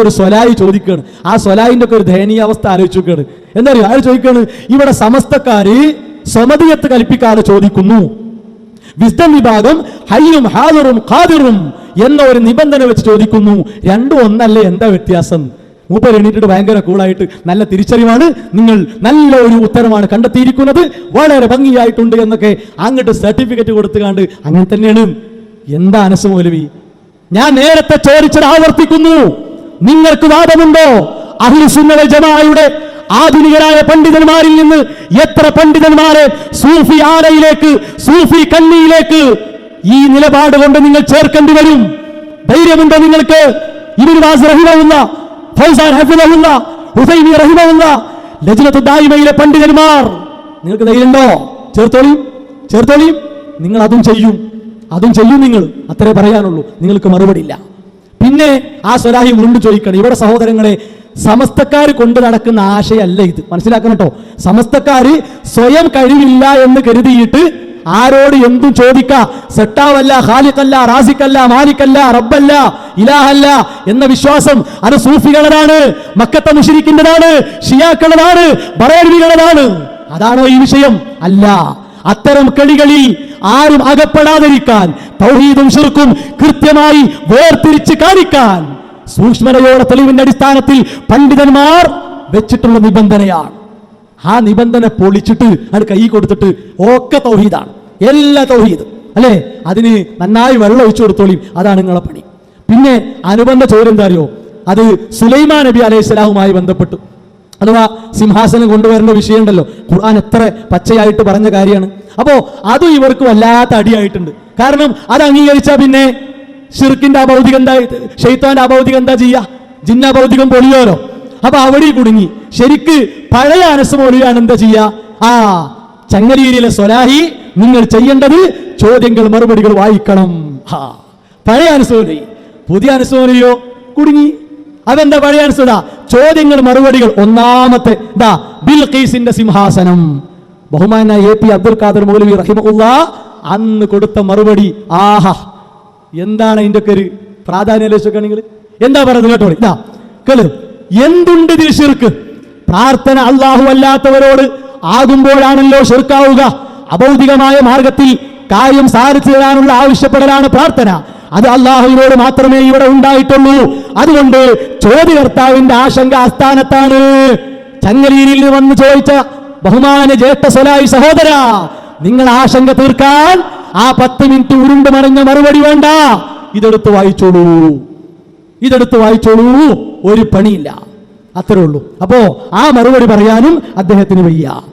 ഒരു സ്വലായി ചോദിക്കാണ്. ആ സ്വലായിന്റെ ഒക്കെ ഒരു ദയനീയ അവസ്ഥ ആലോചിച്ച് നോക്കാണ് എന്താ പറയുക ആര് ചോദിക്കാണ്? ഇവിടെ സമസ്തക്കാര് സ്വമതിയത്ത് കൽപ്പിക്കാതെ ചോദിക്കുന്നു. വിസ്ഡം വിഭാഗം ഹയ്യും ഹാദറും ഖാദിറും എന്ന ഒരു നിബന്ധന വെച്ച് ചോദിക്കുന്നു. രണ്ടും ഒന്നല്ലേ? എന്താ വ്യത്യാസം? മൂപ്പർ എണീറ്റിട്ട് ഭയങ്കര കൂളായിട്ട് നല്ല തിരിച്ചറിവാണ്. നിങ്ങൾ നല്ല ഒരു ഉത്തരമാണ് കണ്ടെത്തിയിരിക്കുന്നത്. വളരെ ഭംഗിയായിട്ടുണ്ട് എന്നൊക്കെ അങ്ങോട്ട് സർട്ടിഫിക്കറ്റ് കൊടുത്തുകാണ്ട് അങ്ങനെ തന്നെയാണ്. എന്താ അനസ് മൗലവി ഞാൻ നേരത്തെ ചോദിച്ചത് ആവർത്തിക്കുന്നു. നിങ്ങൾക്ക് വാദമുണ്ടോ? അഹിസുന്നത ജമായുടെ ആധുനികരായ പണ്ഡിതന്മാരിൽ നിന്ന് എത്ര പണ്ഡിതന്മാരെ സൂഫി ആരയിലേക്ക് സൂഫി കണ്ണിയിലേക്ക് ഈ നിലപാട് കൊണ്ട് നിങ്ങൾ ചേർക്കേണ്ടി വരും? ധൈര്യമുണ്ടോ നിങ്ങൾക്ക്? റഹിമുള്ള ഹുസൈനി റഹിമുള്ള ദായിമയിലെ പണ്ഡിതന്മാർ. നിങ്ങൾക്ക് ധൈര്യമുണ്ടോ? ചേർത്തോളിയും ചേർത്തോളിയും നിങ്ങൾ അതും ചെയ്യും. അതും ചെയ്യും നിങ്ങൾ. അത്രേ പറയാനുള്ളൂ. നിങ്ങൾക്ക് മറുപടി ഇല്ല. പിന്നെ ആ സ്വലാഹി വീണ്ടും ചോദിക്കണം ഇവിടെ സഹോദരങ്ങളെ സമസ്തക്കാർ കൊണ്ട് നടക്കുന്ന ആശയല്ല ഇത്. മനസ്സിലാക്കണം കേട്ടോ സമസ്തക്കാർ സ്വയം കഴിവില്ല എന്ന് കരുതിയിട്ട് ആരോട് എന്തും ചോദിക്ക. സെട്ടാവല്ല ഖാലിഖല്ല റാസിക്കല്ല മാലിക്കല്ല റബ്ബല്ല ഇലാഹല്ല എന്ന വിശ്വാസം അത് സൂഫികളതാണ് മക്കത്തെ മുഷിരിക്കിന്റെതാണ് ഷിയാക്കളതാണ് ബറേരുവികളതാണ് അതാണോ ഈ വിഷയം? അല്ല. അത്തരം കളികളിൽ ആരും അകപ്പെടാതിരിക്കാൻ തൗഹീദും ഷിർക്കും കൃത്യമായി വേർതിരിച്ച് കാണിക്കാൻ. സൂക്ഷ്മതയോടെ തെളിവിന്റെ അടിസ്ഥാനത്തിൽ പണ്ഡിതന്മാർ വെച്ചിട്ടുള്ള നിബന്ധനയാണ്. ആ നിബന്ധന പൊളിച്ചിട്ട് അത് കൈ കൊടുത്തിട്ട് ഒക്കെ തൗഹീദാണ്. എല്ലാ തൗഹീദ്. അല്ലേ? അതിന് നന്നായി വെള്ളം ഒഴിച്ചു കൊടുത്തോളിയും. അതാണ് നിങ്ങളെ പണി. പിന്നെ അനുബന്ധ ചോദ്യം എന്താ അറിയോ? അത് സുലൈമാ നബി അലൈഹി സ്വലാഹുമായി ബന്ധപ്പെട്ടു. അഥവാ സിംഹാസനം കൊണ്ടുവരേണ്ട വിഷയമുണ്ടല്ലോ. ഖുർആൻ എത്ര പച്ചയായിട്ട് പറഞ്ഞ കാര്യമാണ്. അപ്പോ അതും ഇവർക്ക് വല്ലാത്ത അടിയായിട്ടുണ്ട്. കാരണം അത് അംഗീകരിച്ചാൽ പിന്നെ ഷിർക്കിന്റെ അഭൗതികം എന്താ ഷെയ്ത്താന്റെ അഭൗതികം എന്താ ചെയ്യാ? ജിന്ന ഭൗതികം പൊളിയോരോ? അപ്പൊ അവിടെ കുടുങ്ങി. ശരിക്ക് പഴയ അനസ് മൊഴിയാണ് എന്താ ചെയ്യാ? ആ ചങ്ങലീരിയിലെ സ്വലാഹി നിങ്ങൾ ചെയ്യേണ്ടത് ചോദ്യങ്ങൾ മറുപടികൾ വായിക്കണം. പഴയ അനുസോലി പുതിയ അനുസോലിയോ കുടുങ്ങി. അതെന്താ പഴയ അനുസൂല ചോദ്യങ്ങൾ മറുപടികൾ. ഒന്നാമത്തെ ദാ ബിൽഖീസിന്റെ സിംഹാസനം. ബഹുമാനായ എ പി അബ്ദുൽ ഖാദർ മൗലവി റഹിമുള്ള അന്ന് കൊടുത്ത മറുപടി ആഹാ. എന്താണ് അതിന്റെ ഒക്കെ ഒരു പ്രാധാന്യം ആലോചിക്കുകയാണെങ്കിൽ എന്താ പറയുന്നത് കേട്ടോ ഇതാ കേളു. എന്തുണ്ട് ഇതിൽ ഷിർക്ക് പ്രാർത്ഥന അള്ളാഹു അല്ലാത്തവരോട് ആകുമ്പോഴാണല്ലോ ഷിർക്കാവുക അഭൗതികമായ മാർഗത്തിൽ കാര്യം സാധിച്ചു തരാനുള്ള ആവശ്യപ്പെടലാണ് പ്രാർത്ഥന. അത് അള്ളാഹുവിനോട് മാത്രമേ ഇവിടെ ഉണ്ടായിട്ടുള്ളൂ. അതുകൊണ്ട് ചോദ്യകർത്താവിന്റെ ആശങ്ക ആസ്ഥാനത്താണ്. ചങ്ങലീരിൽ വന്ന് ചോദിച്ച ബഹുമാന ജ്യേഷ്ഠ സ്വലായി സഹോദര നിങ്ങൾ ആശങ്ക തീർക്കാൻ ആ പത്ത് മിനിറ്റ് ഉരുണ്ട് മറിഞ്ഞ മറുപടി വേണ്ട. ഇതെടുത്ത് വായിച്ചോളൂ. ഇതെടുത്ത് വായിച്ചോളൂ. ഒരു പണിയില്ല. അത്രേ ഉള്ളൂ. അപ്പോ ആ മറുപടി പറയാനും അദ്ദേഹത്തിന് വയ്യ.